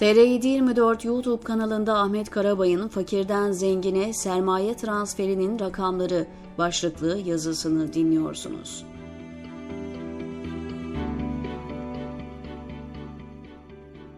TR724 YouTube kanalında Ahmet Karabay'ın Fakirden Zengine Sermaye Transferinin Rakamları başlıklı yazısını dinliyorsunuz.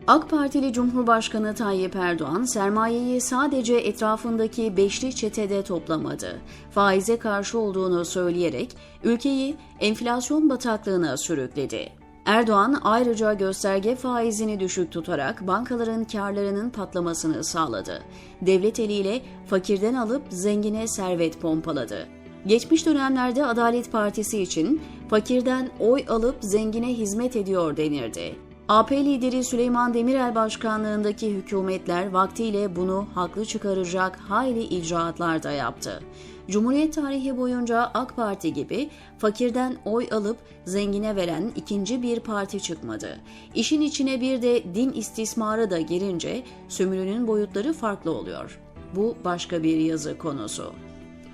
AK Partili Cumhurbaşkanı Tayyip Erdoğan sermayeyi sadece etrafındaki beşli çetede toplamadı. Faize karşı olduğunu söyleyerek ülkeyi enflasyon bataklığına sürükledi. Erdoğan ayrıca gösterge faizini düşük tutarak bankaların karlarının patlamasını sağladı. Devlet eliyle fakirden alıp zengine servet pompaladı. Geçmiş dönemlerde Adalet Partisi için fakirden oy alıp zengine hizmet ediyor denirdi. AP lideri Süleyman Demirel başkanlığındaki hükümetler vaktiyle bunu haklı çıkaracak hayli icraatlar da yaptı. Cumhuriyet tarihi boyunca AK Parti gibi fakirden oy alıp zengine veren ikinci bir parti çıkmadı. İşin içine bir de din istismarı da girince sömürünün boyutları farklı oluyor. Bu başka bir yazı konusu.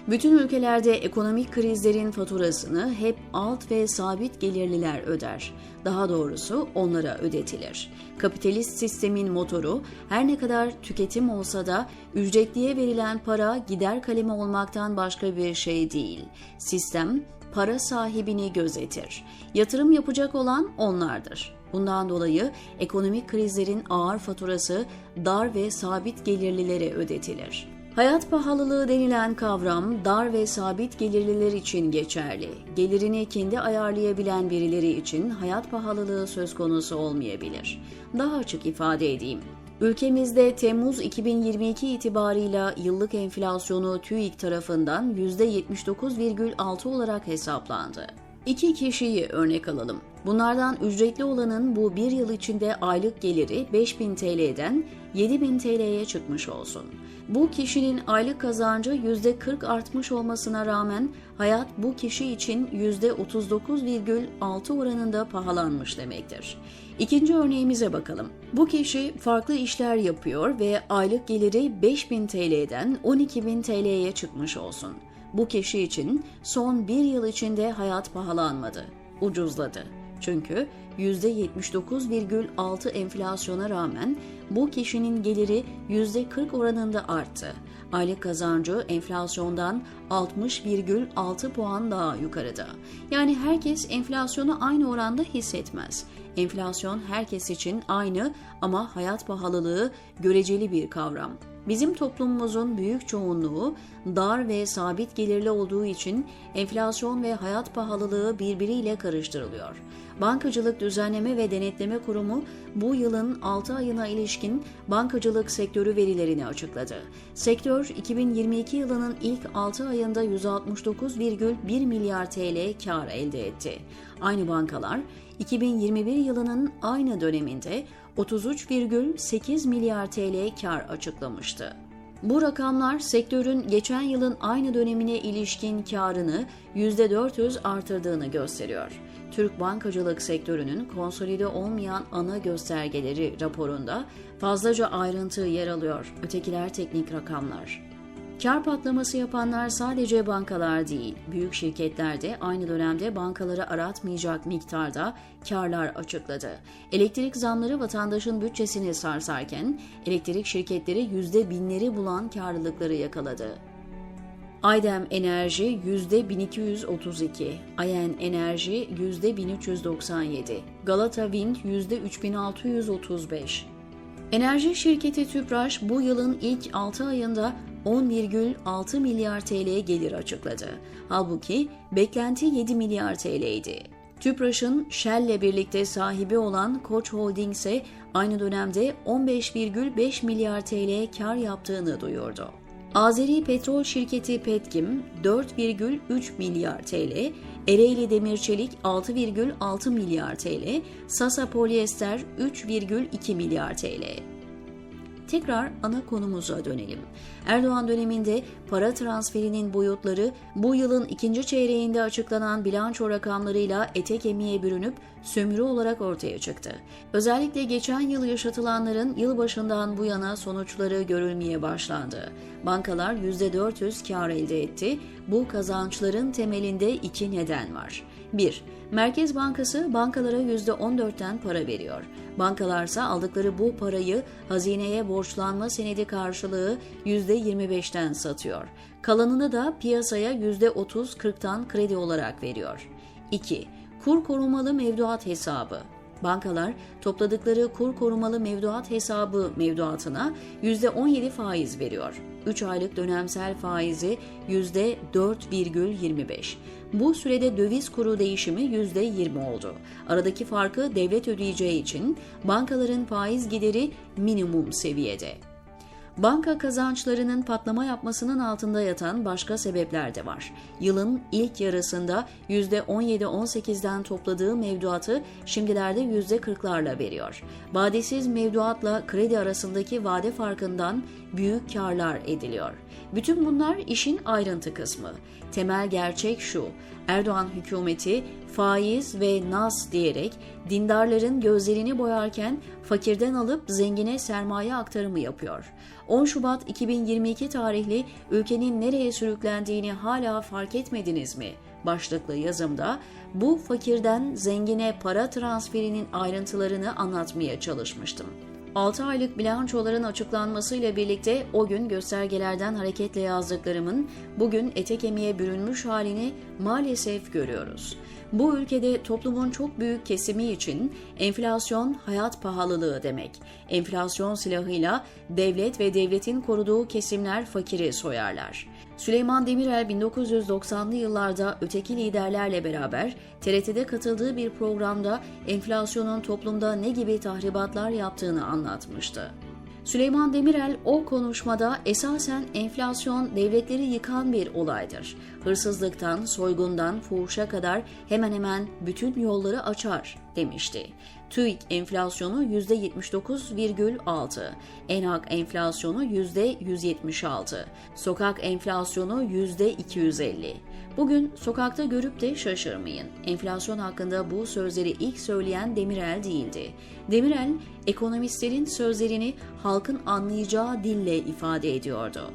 Bütün ülkelerde ekonomik krizlerin faturasını hep alt ve sabit gelirliler öder. Daha doğrusu onlara ödetilir. Kapitalist sistemin motoru her ne kadar tüketim olsa da ücretliye verilen para gider kalemi olmaktan başka bir şey değil. Sistem para sahibini gözetir. Yatırım yapacak olan onlardır. Bundan dolayı ekonomik krizlerin ağır faturası dar ve sabit gelirlilere ödetilir. Hayat pahalılığı denilen kavram dar ve sabit gelirliler için geçerli. Gelirini kendi ayarlayabilen birileri için hayat pahalılığı söz konusu olmayabilir. Daha açık ifade edeyim. Ülkemizde Temmuz 2022 itibarıyla yıllık enflasyonu TÜİK tarafından %79,6 olarak hesaplandı. İki kişiyi örnek alalım. Bunlardan ücretli olanın bu bir yıl içinde aylık geliri 5000 TL'den 7000 TL'ye çıkmış olsun. Bu kişinin aylık kazancı %40 artmış olmasına rağmen hayat bu kişi için %39,6 oranında pahalanmış demektir. İkinci örneğimize bakalım. Bu kişi farklı işler yapıyor ve aylık geliri 5000 TL'den 12000 TL'ye çıkmış olsun. Bu kişi için son bir yıl içinde hayat pahalanmadı, ucuzladı. Çünkü %79,6 enflasyona rağmen bu kişinin geliri %40 oranında arttı. Aylık kazancı enflasyondan 60,6 puan daha yukarıda. Yani herkes enflasyonu aynı oranda hissetmez. Enflasyon herkes için aynı ama hayat pahalılığı göreceli bir kavram. Bizim toplumumuzun büyük çoğunluğu dar ve sabit gelirli olduğu için enflasyon ve hayat pahalılığı birbiriyle karıştırılıyor. Bankacılık Düzenleme ve Denetleme Kurumu bu yılın 6 ayına ilişkin bankacılık sektörü verilerini açıkladı. Sektör 2022 yılının ilk 6 ayında 169,1 milyar TL kar elde etti. Aynı bankalar 2021 yılının aynı döneminde 33,8 milyar TL kar açıklamıştı. Bu rakamlar sektörün geçen yılın aynı dönemine ilişkin karını %400 artırdığını gösteriyor. Türk bankacılık sektörünün konsolide olmayan ana göstergeleri raporunda fazlaca ayrıntı yer alıyor. Ötekiler teknik rakamlar. Kar patlaması yapanlar sadece bankalar değil, büyük şirketler de aynı dönemde bankaları aratmayacak miktarda karlar açıkladı. Elektrik zamları vatandaşın bütçesini sarsarken elektrik şirketleri yüzde binleri bulan karlılıkları yakaladı. Aydem Enerji %1232, Ayen Enerji %1397, Galata Wind %3635. Enerji şirketi Tüpraş bu yılın ilk 6 ayında 10,6 milyar TL gelir açıkladı. Halbuki beklenti 7 milyar TL idi. Tüpraş'ın Shell'le birlikte sahibi olan Koç Holding ise aynı dönemde 15,5 milyar TL kar yaptığını duyurdu. Azeri petrol şirketi Petkim 4,3 milyar TL, Ereğli Demirçelik 6,6 milyar TL, Sasa Polyester 3,2 milyar TL. Tekrar ana konumuza dönelim. Erdoğan döneminde para transferinin boyutları bu yılın ikinci çeyreğinde açıklanan bilanço rakamlarıyla ete kemiğe bürünüp sömürü olarak ortaya çıktı. Özellikle geçen yıl yaşatılanların yılbaşından bu yana sonuçları görülmeye başlandı. Bankalar %400 kar elde etti. Bu kazançların temelinde iki neden var. 1. Merkez Bankası bankalara %14'ten para veriyor. Bankalarsa aldıkları bu parayı hazineye borçlanma senedi karşılığı %25'ten satıyor. Kalanını da piyasaya %30-40'tan kredi olarak veriyor. 2. Kur korumalı mevduat hesabı. Bankalar topladıkları kur korumalı mevduat hesabı mevduatına %17 faiz veriyor. 3 aylık dönemsel faizi %4,25. Bu sürede döviz kuru değişimi %20 oldu. Aradaki farkı devlet ödeyeceği için bankaların faiz gideri minimum seviyede. Banka kazançlarının patlama yapmasının altında yatan başka sebepler de var. Yılın ilk yarısında %17-18'den topladığı mevduatı şimdilerde %40'larla veriyor. Vadesiz mevduatla kredi arasındaki vade farkından büyük karlar ediliyor. Bütün bunlar işin ayrıntı kısmı. Temel gerçek şu, Erdoğan hükümeti faiz ve nas diyerek dindarların gözlerini boyarken fakirden alıp zengine sermaye aktarımı yapıyor. 10 Şubat 2022 tarihli ülkenin nereye sürüklendiğini hala fark etmediniz mi? başlıklı yazımda bu fakirden zengine para transferinin ayrıntılarını anlatmaya çalışmıştım. 6 aylık bilançoların açıklanmasıyla birlikte o gün göstergelerden hareketle yazdıklarımın bugün ete kemiğe bürünmüş halini maalesef görüyoruz. Bu ülkede toplumun çok büyük kesimi için enflasyon hayat pahalılığı demek. Enflasyon silahıyla devlet ve devletin koruduğu kesimler fakiri soyarlar. Süleyman Demirel 1990'lı yıllarda öteki liderlerle beraber TRT'de katıldığı bir programda enflasyonun toplumda ne gibi tahribatlar yaptığını anlatmıştı. Süleyman Demirel o konuşmada esasen enflasyon devletleri yıkan bir olaydır. Hırsızlıktan, soygundan, fuhuşa kadar hemen hemen bütün yolları açar demişti. TÜİK enflasyonu %79,6, ENAK enflasyonu %176, sokak enflasyonu %250. Bugün sokakta görüp de şaşırmayın. Enflasyon hakkında bu sözleri ilk söyleyen Demirel değildi. Demirel, ekonomistlerin sözlerini halkın anlayacağı dille ifade ediyordu.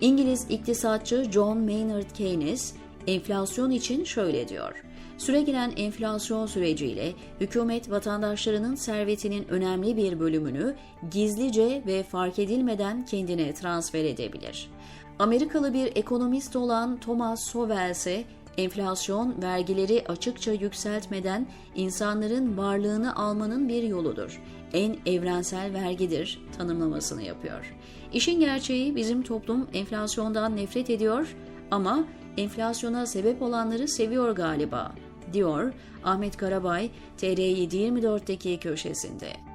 İngiliz iktisatçı John Maynard Keynes, enflasyon için şöyle diyor. Süregelen enflasyon süreciyle hükümet vatandaşlarının servetinin önemli bir bölümünü gizlice ve fark edilmeden kendine transfer edebilir. Amerikalı bir ekonomist olan Thomas Sowell ise enflasyon vergileri açıkça yükseltmeden insanların varlığını almanın bir yoludur. En evrensel vergidir tanımlamasını yapıyor. İşin gerçeği bizim toplum enflasyondan nefret ediyor ama enflasyona sebep olanları seviyor galiba, diyor Ahmet Karabay TR724'deki köşesinde.